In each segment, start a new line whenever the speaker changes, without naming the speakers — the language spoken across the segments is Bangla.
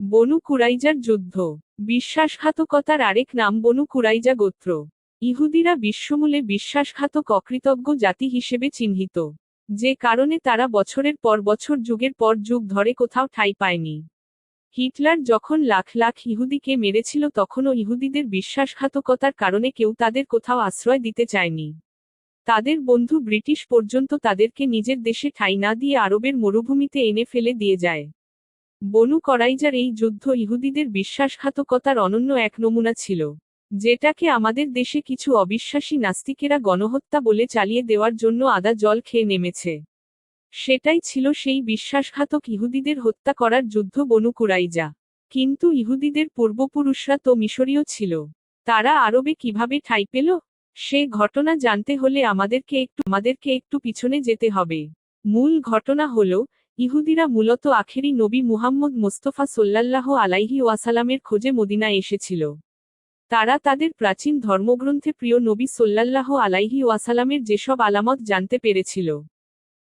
বনু কুরাইজার যুদ্ধ। বিশ্বাসঘাতকতার আরেক নাম বনু কুরাইজা গোত্র। ইহুদিরা বিশ্বমূলে বিশ্বাসঘাতক অকৃতজ্ঞ জাতি হিসেবে চিহ্নিত। যে কারণে তারা বছরের পর বছর, যুগের পর যুগ ধরে কোথাও ঠাঁই পায়নি। হিটলার যখন লাখ লাখ ইহুদিকে মেরেছিল, তখনও ইহুদিদের বিশ্বাসঘাতকতার কারণে কেউ তাদের কোথাও আশ্রয় দিতে চায়নি। তাদের বন্ধু ব্রিটিশ পর্যন্ত তাদেরকে নিজের দেশে ঠাঁই না দিয়ে আরবের মরুভূমিতে এনে ফেলে দিয়ে যায়। বনু করাইজার এই যুদ্ধ ইহুদিদের বিশ্বাসঘাতকতার অনন্য এক নমুনা ছিল, যেটাকে আমাদের দেশে কিছু অবিশ্বাসী নাস্তিকেরা গণহত্যা বলে চালিয়ে দেওয়ার জন্য আদা জল খেয়ে নেমেছে। সেটাই ছিল সেই বিশ্বাসঘাতক ইহুদিদের হত্যা করার যুদ্ধ বনু কুরাইজা। কিন্তু ইহুদিদের পূর্বপুরুষরা তো মিশরীয় ছিল, তারা আরবে কীভাবে ঠাই পেল? সে ঘটনা জানতে হলে আমাদেরকে একটু আমাদেরকে একটু পিছনে যেতে হবে। মূল ঘটনা হল ইহুদিরা মূলত আখেরি নবী মুহাম্মদ মোস্তফা সোল্লাল্লাহ আলাইহি ওয়াসালামের খোঁজে মদিনা এসেছিল। তারা তাদের প্রাচীন ধর্মগ্রন্থে প্রিয় নবী সোল্লাল্লাহ আলাইহি ওয়াসালামের যেসব আলামত জানতে পেরেছিল।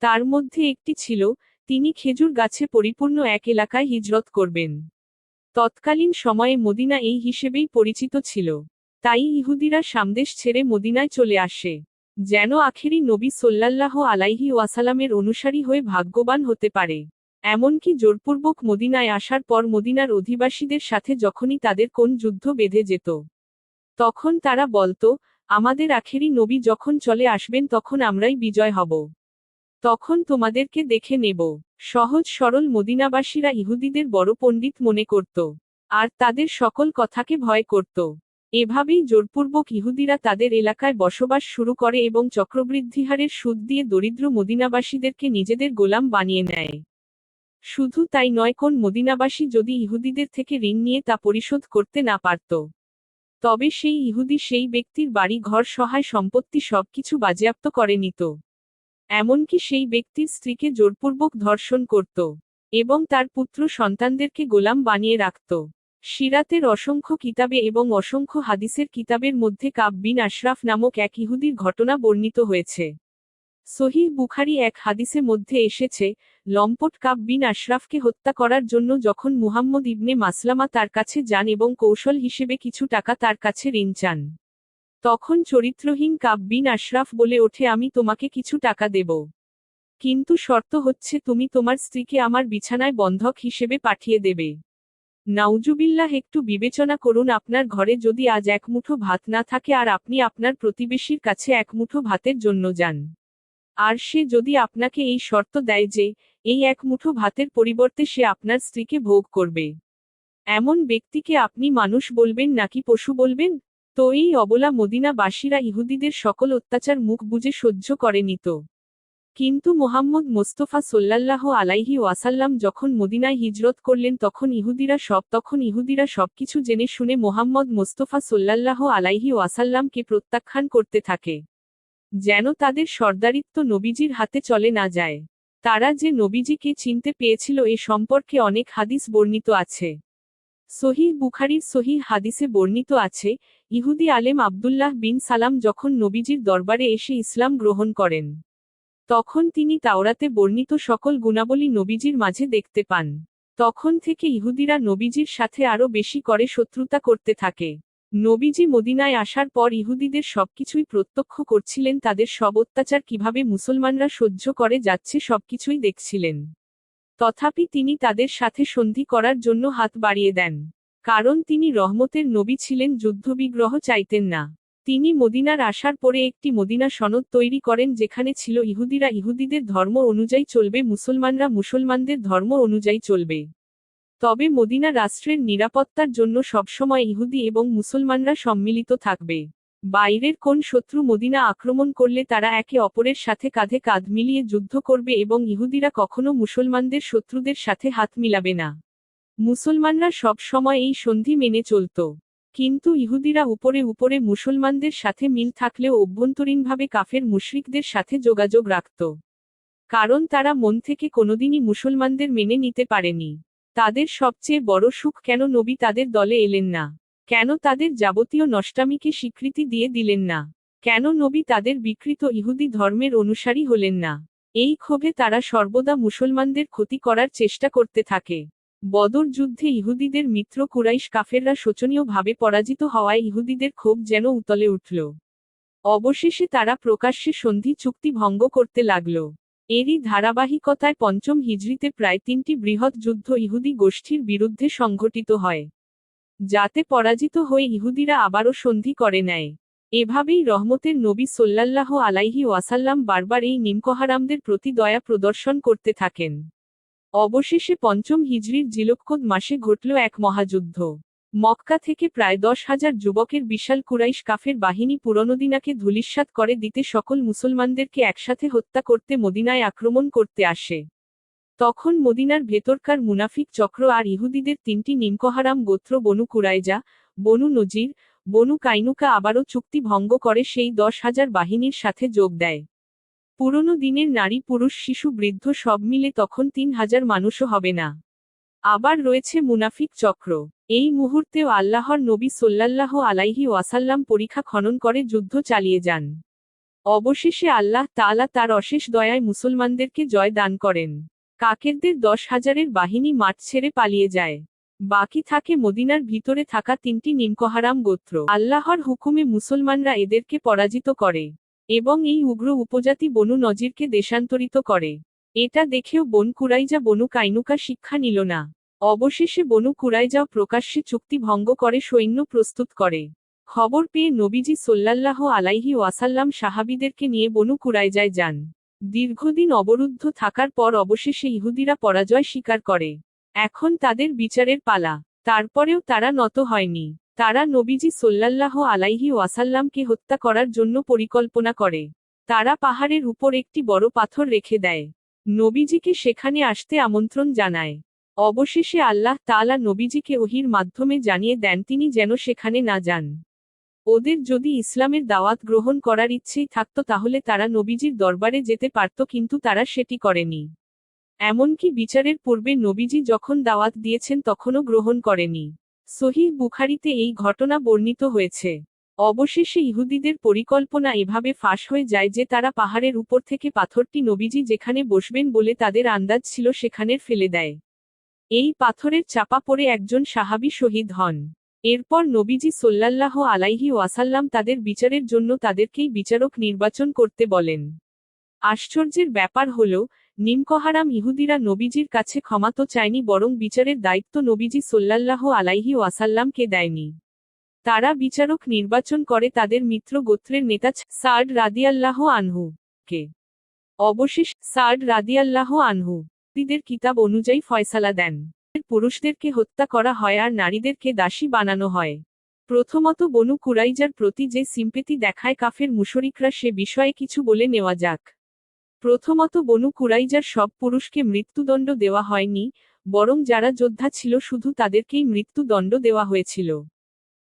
তার মধ্যে একটি ছিল, তিনি খেজুর গাছে পরিপূর্ণ এক এলাকায় হিজরত করবেন। তৎকালীন সময়ে মদিনা এই হিসেবেই পরিচিত ছিল। তাই ইহুদিরা সামদেশ ছেড়ে মদিনায় চলে আসে। যেন আখেরি নবী সোল্লাল্লাহ আলাইহি ওয়াসালামের অনুসারী হয়ে ভাগ্যবান হতে পারে। এমনকি জোরপূর্বক মদিনায় আসার পর মদিনার অধিবাসীদের সাথে যখনই তাদের কোন যুদ্ধ বেঁধে যেত। তখন তারা বলতো, আমাদের আখেরি নবী যখন চলে আসবেন তখন আমরাই বিজয় হব। তখন তোমাদেরকে দেখে নেব। সহজ সরল মদিনাবাসীরা ইহুদিদের বড় পণ্ডিত মনে করত, আর তাদের সকল কথাকে ভয় করত। এভাবেই জোরপূর্বক ইহুদিরা তাদের এলাকায় বসবাস শুরু করে এবং চক্রবৃদ্ধি হারের সুদ দিয়ে দরিদ্র মদিনাবাসীদেরকে নিজেদের গোলাম বানিয়ে নেয়। শুধু তাই নয়, কোন মদিনাবাসী যদি ইহুদিদের থেকে ঋণ নিয়ে তা পরিশোধ করতে না পারত, তবে সেই ইহুদি সেই ব্যক্তির বাড়ি, ঘর, সহায়, সম্পত্তি সবকিছু বাজেয়াপ্ত করে নিত। এমনকি সেই ব্যক্তির স্ত্রীকে জোরপূর্বক ধর্ষণ করত এবং তার পুত্র সন্তানদেরকে গোলাম বানিয়ে রাখত। সিরাতের অসংখ্য কিতাবে এবং অসংখ্য হাদিসের কিতাবের মধ্যে কাব বিন আশরাফ নামক এক ইহুদির ঘটনা বর্ণিত হয়েছে। সহিহ বুখারি এক হাদিসে মধ্যে এসেছে, লম্পট কাব বিন আশরাফকে হত্যা করার জন্য যখন মুহাম্মদ ইবনে মাসলামা তার কাছে যান এবং কৌশল হিসেবে কিছু টাকা তার কাছে ঋণ চান। তখন চরিত্রহীন কাব বিন আশরাফ বলে ওঠে, আমি তোমাকে কিছু টাকা দেব। কিন্তু শর্ত হচ্ছে, তুমি তোমার স্ত্রীকে আমার বিছানায় বন্ধক হিসেবে পাঠিয়ে দেবে। নাউজুবিল্লাহ, একটু বিবেচনা করুন আপনার ঘরে যদি আজ এক মুঠো ভাত না থাকে আর আপনি আপনার প্রতিবেশীর কাছে এক মুঠো ভাতের জন্য যান। আর সে যদি আপনাকে এই শর্ত দেয় যে, এই এক মুঠো ভাতের পরিবর্তে সে আপনার স্ত্রীকে ভোগ করবে। এমন ব্যক্তিকে আপনি মানুষ বলবেন নাকি পশু বলবেন? তো এই অবলা মদিনাবাসীরা ইহুদিদের সকল অত্যাচার মুখ বুঝে সহ্য করে নিত কিন্তু মোহাম্মদ মোস্তফা সোল্লাল্লাহ আলাইহি ওয়াসাল্লাম যখন মদিনায় হিজরত করলেন তখন ইহুদিরা সব, তখন ইহুদিরা সবকিছু জেনে শুনে মোহাম্মদ মোস্তফা সোল্লাল্লাহ আলাইহি ওয়াসাল্লামকে প্রত্যাখ্যান করতে থাকে। যেন তাদের সর্দারিত্ব নবীজির হাতে চলে না যায়। তারা যে নবীজিকে চিনতে পেয়েছিল এ সম্পর্কে অনেক হাদিস বর্ণিত আছে। সহিহ বুখারির সহিহ হাদিসে বর্ণিত আছে, ইহুদি আলেম আবদুল্লাহ বিন সালাম যখন নবীজির দরবারে এসে ইসলাম গ্রহণ করেন। তখন তিনি তাওরাতে বর্ণিত সকল গুণাবলী নবীজির মাঝে দেখতে পান। তখন থেকে ইহুদিরা নবীজির সাথে আরও বেশি করে শত্রুতা করতে থাকে। নবীজি মদিনায় আসার পর ইহুদিদের সবকিছুই প্রত্যক্ষ করছিলেন, তাদের সব অত্যাচার কীভাবে মুসলমানরা সহ্য করে যাচ্ছে সবকিছুই দেখছিলেন। তথাপি তিনি তাদের সাথে সন্ধি করার জন্য হাত বাড়িয়ে দেন। কারণ তিনি রহমতের নবী ছিলেন, যুদ্ধবিগ্রহ চাইতেন না। তিনি মদিনার আসার পরে একটি মদিনা সনদ তৈরি করেন যেখানে ছিল ইহুদিরা ইহুদিদের ধর্ম অনুযায়ী চলবে, মুসলমানরা মুসলমানদের ধর্ম অনুযায়ী চলবে। তবে মদিনা রাষ্ট্রের নিরাপত্তার জন্য সবসময় ইহুদি এবং মুসলমানরা সম্মিলিত থাকবে। বাইরের কোন শত্রু মদিনা আক্রমণ করলে তারা একে অপরের সাথে কাঁধে কাঁধ মিলিয়ে যুদ্ধ করবে এবং ইহুদিরা কখনো মুসলমানদের শত্রুদের সাথে হাত মিলাবে না। মুসলমানরা সব সময় এই সন্ধি মেনে চলত। কিন্তু ইহুদিরা উপরে উপরে মুসলমানদের সাথে মিল থাকলেও অভ্যন্তরীণভাবে কাফের মুশরিকদের সাথে যোগাযোগ রাখত। কারণ তারা মন থেকে কোনোদিনই মুসলমানদের মেনে নিতে পারেনি। তাদের সবচেয়ে বড় সুখ কেন নবী তাদের দলে এলেন না? কেন তাদের যাবতীয় নষ্টামিকে স্বীকৃতি দিয়ে দিলেন না? কেন নবী তাদের বিকৃত ইহুদি ধর্মের অনুসারী হলেন না? এই ক্ষোভে তারা সর্বদা মুসলমানদের ক্ষতি করার চেষ্টা করতে থাকে। বদর যুদ্ধে ইহুদিদের মিত্র কুরাইশ কাফেররা শোচনীয়ভাবে পরাজিত হওয়ায় ইহুদিদের ক্ষোভ যেন উতলে উঠল। অবশেষে তারা প্রকাশ্যে সন্ধি চুক্তি ভঙ্গ করতে লাগল। এরই ধারাবাহিকতায় পঞ্চম হিজরিতে প্রায় তিনটি বৃহৎ যুদ্ধ ইহুদি গোষ্ঠীর বিরুদ্ধে সংঘটিত হয়। যাতে পরাজিত হয়ে ইহুদিরা আবারও সন্ধি করে নেয়। এভাবেই রহমতের নবী সোল্লাল্লাহ আলাইহি ওয়াসাল্লাম বারবার এই নিমকহারামদের প্রতি দয়া প্রদর্শন করতে থাকেন। অবশেষে পঞ্চম হিজরির জিলকোদ মাসে ঘটল এক মহাযুদ্ধ। মক্কা থেকে প্রায় দশ হাজার যুবকের বিশাল কুরাইশ কাফের বাহিনী পুরনোদিনাকে ধুলিস্বাত করে দিতে সকল মুসলমানদেরকে একসাথে হত্যা করতে মদিনায় আক্রমণ করতে আসে। তখন মদিনার ভেতরকার মুনাফিক চক্র আর ইহুদিদের তিনটি নিমকহারাম গোত্র বনু কুরাইজা, বনু নজির, বনু কাইনুকা আবারও চুক্তি ভঙ্গ করে সেই দশ হাজার বাহিনীর সাথে যোগ দেয়। পুরনো দিনের নারী, পুরুষ, শিশু, বৃদ্ধ সব মিলে তখন তিন হাজার মানুষও হবে না। আবার রয়েছে মুনাফিক চক্র। এই মুহূর্তেও আল্লাহর নবী সোল্লাল্লাহ আলাইহি ওয়াসাল্লাম পরীক্ষা খনন করে, যুদ্ধ চালিয়ে যান। অবশেষে আল্লাহ তাআলা তার অশেষ দয়ায় মুসলমানদেরকে জয় দান করেন। কাকেরদের দশ হাজারের বাহিনী মাঠ ছেড়ে পালিয়ে যায়। বাকি থাকে মদিনার ভিতরে থাকা তিনটি নিমকহারাম গোত্র। আল্লাহর হুকুমে মুসলমানরা এদেরকে পরাজিত করে। এবং এই উগ্র উপজাতি বনু নজিরকে দেশান্তরিত করে। এটা দেখেও বন কুরাইজা বনু কাইনুকা শিক্ষা নিল না। অবশেষে বনু কুরাইজাও প্রকাশ্যে চুক্তি ভঙ্গ করে সৈন্য প্রস্তুত করে। খবর পেয়ে নবীজি সোল্লাল্লাহ আলাইহি ওয়াসাল্লাম সাহাবিদেরকে নিয়ে বনু কুরাইজায় যান। দীর্ঘদিন অবরুদ্ধ থাকার পর অবশেষে ইহুদিরা পরাজয় স্বীকার করে। এখন তাদের বিচারের পালা। তারপরেও তারা নত হয়নি। তারা নবীজি সোল্লাল্লাহ আলাইহি ওয়াসাল্লামকে হত্যা করার জন্য পরিকল্পনা করে। তারা পাহাড়ের উপর একটি বড় পাথর রেখে দেয়। নবীজিকে সেখানে আসতে আমন্ত্রণ জানায়। অবশেষে আল্লাহ তাআলা নবীজিকে ওহির মাধ্যমে জানিয়ে দেন, তিনি যেন সেখানে না যান। ওদের যদি ইসলামের দাওয়াত গ্রহণ করার ইচ্ছেই থাকত, তাহলে তারা নবীজির দরবারে যেতে পারত, কিন্তু তারা সেটি করেনি। এমনকি বিচারের পূর্বে নবীজি যখন দাওয়াত দিয়েছেন, তখনও গ্রহণ করেনি। সহিহ বুখারিতে এই ঘটনা বর্ণিত হয়েছে। অবশেষে ইহুদিদের পরিকল্পনা এভাবে ফাঁস হয়ে যায় যে তারা পাহাড়ের উপর থেকে পাথরটি নবীজি যেখানে বসবেন বলে তাদের আন্দাজ ছিল সেখানের ফেলে দেয়। এই পাথরের চাপা পড়ে একজন সাহাবি শহীদ হন। এরপর নবীজি সোল্লাল্লাহ আলাইহি ওয়াসাল্লাম তাদের বিচারের জন্য তাদেরকেই বিচারক নির্বাচন করতে বলেন। আশ্চর্যের ব্যাপার হল নিমকহারাম ইহুদিরা নবীজির কাছে ক্ষমা তো চায়নি, বরং বিচারের দায়িত্ব নবীজি সোল্লাল্লাহ আলাইহি ওয়াসাল্লামকে দেয়নি। তারা বিচারক নির্বাচন করে তাদের মিত্র গোত্রের নেতা সার্ড রাদিয়াল্লাহ আনহু কে। অবশেষ সার্ড রাদিয়াল্লাহ আনহু দিদের কিতাব অনুযায়ী ফয়সালা দেন। পুরুষদেরকে হত্যা করা হয় আর নারীদেরকে দাসী বানানো হয়। প্রথমত বনু কুরাইজার প্রতি যে সিম্পেতি দেখায় কাফের মুশরিকরা সে বিষয়ে কিছু বলে নেওয়া যাক। প্রথমত বনু কুরাইজার সব পুরুষকে মৃত্যুদণ্ড দেওয়া হয়নি, বরং যারা যোদ্ধা ছিল শুধু তাদেরকেই মৃত্যুদণ্ড দেওয়া হয়েছিল।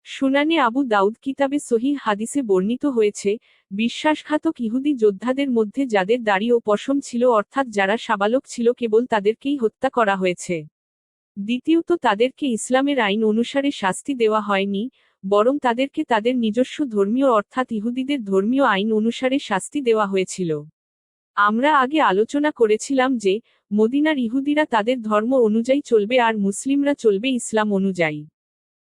শুনানে আবু দাউদ কিতাবে সহি হাদিসে বর্ণিত হয়েছে, বিশ্বাসঘাতক ইহুদি যোদ্ধাদের মধ্যে যাদের দাড়ি ও পশম ছিল অর্থাৎ যারা সাবালক ছিল কেবল তাদেরকেই হত্যা করা হয়েছে। দ্বিতীয়ত তাদেরকে ইসলামের আইন অনুসারে শাস্তি দেওয়া হয়নি, বরং তাদেরকে তাদের নিজস্ব ধর্মীয় অর্থাৎ ইহুদিদের ধর্মীয় আইন অনুসারে শাস্তি দেওয়া হয়েছিল। আমরা আগে আলোচনা করেছিলাম যে, মদিনার ইহুদিরা তাদের ধর্ম অনুযায়ী চলবে আর মুসলিমরা চলবে ইসলাম অনুযায়ী।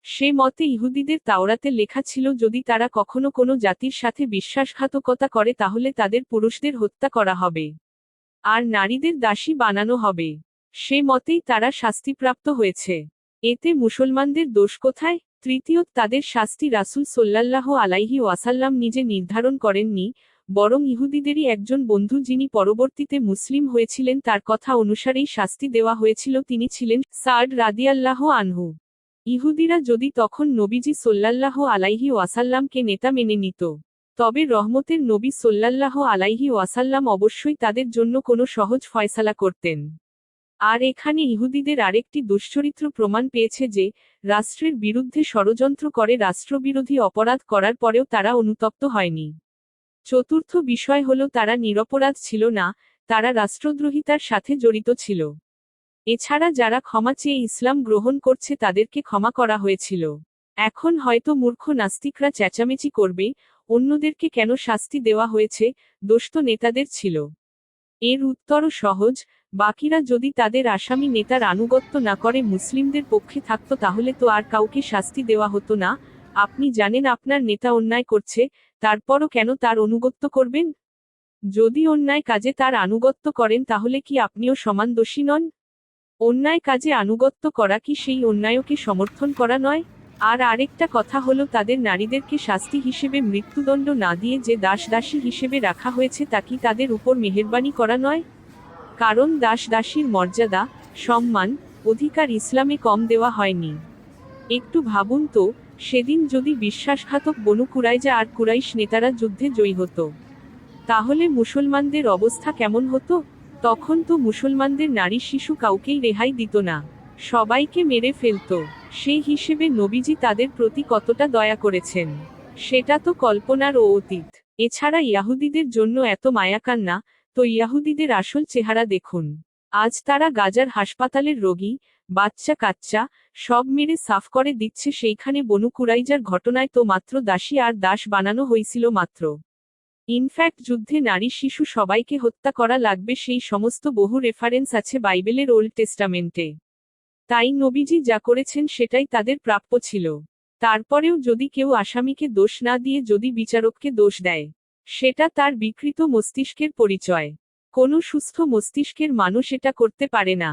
সে মতে ইহুদিদের তাওরাতে লেখা ছিল, যদি তারা কখনো কোনো জাতির সাথে বিশ্বাসঘাতকতা করে, তাহলে তাদের পুরুষদের হত্যা করা হবে। আর নারীদের দাসী বানানো হবে। সে মতেই তারা শাস্তিপ্রাপ্ত হয়েছে। এতে মুসলমানদের দোষ কোথায়? তৃতীয়ত, তাদের শাস্তি রাসুল সোল্লাল্লাহ আলাইহি ওয়াসাল্লাম নিজে নির্ধারণ করেননি বরং ইহুদিদেরই একজন বন্ধু যিনি পরবর্তীতে মুসলিম হয়েছিলেন, তার কথা অনুসারেই শাস্তি দেওয়া হয়েছিল। তিনি ছিলেন সার্ড রাদিয়াল্লাহ আনহু। ইহুদিরা যদি তখন নবীজি সোল্লাল্লাহ আলাইহি ওয়াসাল্লামকে নেতা মেনে নিত, তবে রহমতের নবী সোল্লাল্লাহ আলাইহি ওয়াসাল্লাম অবশ্যই তাদের জন্য কোনো সহজ ফয়সালা করতেন। আর এখানে ইহুদিদের আরেকটি দুশ্চরিত্র প্রমাণ পেয়েছে যে, রাষ্ট্রের বিরুদ্ধে ষড়যন্ত্র করে রাষ্ট্রবিরোধী অপরাধ করার পরেও তারা অনুতপ্ত হয়নি। চতুর্থ বিষয় হল তারা নিরপরাধ ছিল না, তারা রাষ্ট্রদ্রোহিতার সাথে জড়িত ছিল। এছাড়া যারা ক্ষমা চেয়ে ইসলাম গ্রহণ করছে তাদেরকে ক্ষমা করা হয়েছিল। এখন হয়তো মূর্খ নাস্তিকরা চেঁচামেচি করবে, অন্যদেরকে কেন শাস্তি দেওয়া হয়েছে, দোষ তো নেতাদের ছিল। এর উত্তরও সহজ, বাকিরা যদি তাদের আসামি নেতার আনুগত্য না করে মুসলিমদের পক্ষে থাকতো তাহলে তো আর কাউকে শাস্তি দেওয়া হতো না, আপনি জানেন আপনার নেতা অন্যায় করছে তারপরও কেন তার অনুগত্য করবেন? যদি অন্যায় কাজে তার আনুগত্য করেন, তাহলে কি আপনিও সমান দোষী নন? অন্যায় কাজে আনুগত্য করা কি সেই অন্যায়কে সমর্থন করা নয়? আর আরেকটা কথা হলো, তাদের নারীদেরকে শাস্তি হিসেবে মৃত্যুদণ্ড না দিয়ে যে দাস দাসী হিসেবে রাখা হয়েছে, তা কি তাদের উপর মেহেরবানি করা নয়? কারণ দাস দাসীর মর্যাদা, সম্মান, অধিকার ইসলামে কম দেওয়া হয়নি। একটু ভাবুন তো সেদিন যদি বিশ্বাসঘাতক বনু কুরাইজা আর কুরাইশ নেতারা যুদ্ধে জয়ী হতো, তাহলে মুসলমানদের অবস্থা কেমন হতো? তখন তো মুসলমানদের নারী শিশু কাউকেই রেহাই দিত না, সবাইকে মেরে ফেলত। সেই হিসেবে নবীজি তাদের প্রতি কতটা দয়া করেছেন, সেটা তো কল্পনার ও অতীত। এছাড়া ইয়াহুদিদের জন্য এত মায়াকান্না, তো ইয়াহুদিদের আসল চেহারা দেখুন। আজ তারা গাজার হাসপাতালের রোগী, বাচ্চা কাচ্চা, সব মেরে সাফ করে দিচ্ছে সেইখানে বনু কুরাইজার ঘটনায় তো মাত্র দাসী আর দাস বানানো হয়েছিল মাত্র। ইনফ্যাক্ট যুদ্ধে নারী শিশু সবাইকে হত্যা করা লাগবে সেই সমস্ত বহু রেফারেন্স আছে বাইবেলের ওল্ড টেস্টামেন্টে। তাই নবীজি যা করেছেন সেটাই তাদের প্রাপ্য ছিল। তারপরেও যদি কেউ আসামিকে দোষ না দিয়ে যদি বিচারককে দোষ দেয়, সেটা তার বিকৃত মস্তিষ্কের পরিচয়। কোনো সুস্থ মস্তিষ্কের মানুষ এটা করতে পারে না।